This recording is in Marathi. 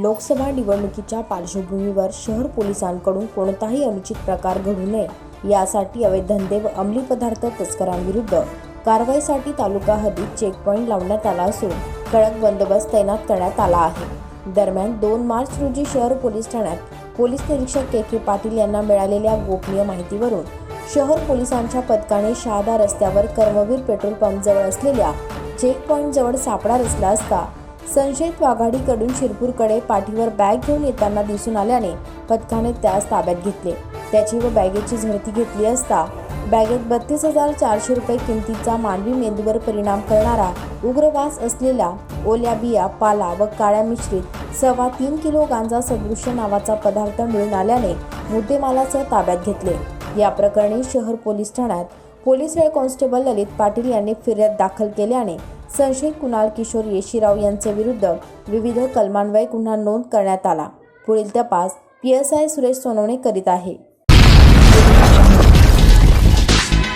लोकसभा निवडणुकीच्या पार्श्वभूमीवर शहर पोलिसांकडून कोणताही अनुचित प्रकार घडू नये यासाठी अवैध धंदे व अंमली पदार्थ तस्करांविरुद्ध कारवाईसाठी तालुका हद्दीत चेकपॉईंट लावण्यात आला असून कडक बंदोबस्त तैनात करण्यात आला आहे. दरम्यान दोन मार्च रोजी शहर पोलीस ठाण्यात पोलीस निरीक्षक के के पाटील यांना मिळालेल्या गोपनीय माहितीवरून शहर पोलिसांच्या पथकाने शहादा रस्त्यावर कर्मवीर पेट्रोल पंपजवळ असलेल्या चेकपॉईंटजवळ सापळा रचला असता संशयित वाघाडीकडून शिरपूरकडे पाठीवर बॅग घेऊन येताना दिसून आल्याने पथकाने त्यास ताब्यात घेतले. त्याची व बॅगेची झडती घेतली असता बॅगेत बत्तीस हजार चारशे रुपये किमतीचा मानवी मेंदूवर परिणाम करणारा उग्रवास असलेला ओल्या बिया पाला व काळ्या मिश्रित सव्वा तीन किलो गांजा सदृश्य नावाचा पदार्थ मिळून आल्याने मुद्देमालासह ताब्यात घेतले. या प्रकरणी शहर पोलीस ठाण्यात police head constable Lalit Patil यांनी फिर्याद दाखल केल्याने संशयित कुणाल किशोर येशीराव यांचे विरुद्ध विविध कलमान्वये गुन्हा नोंद करण्यात आला. पुढील तपास P S I Suresh Sonawane करीत आहे.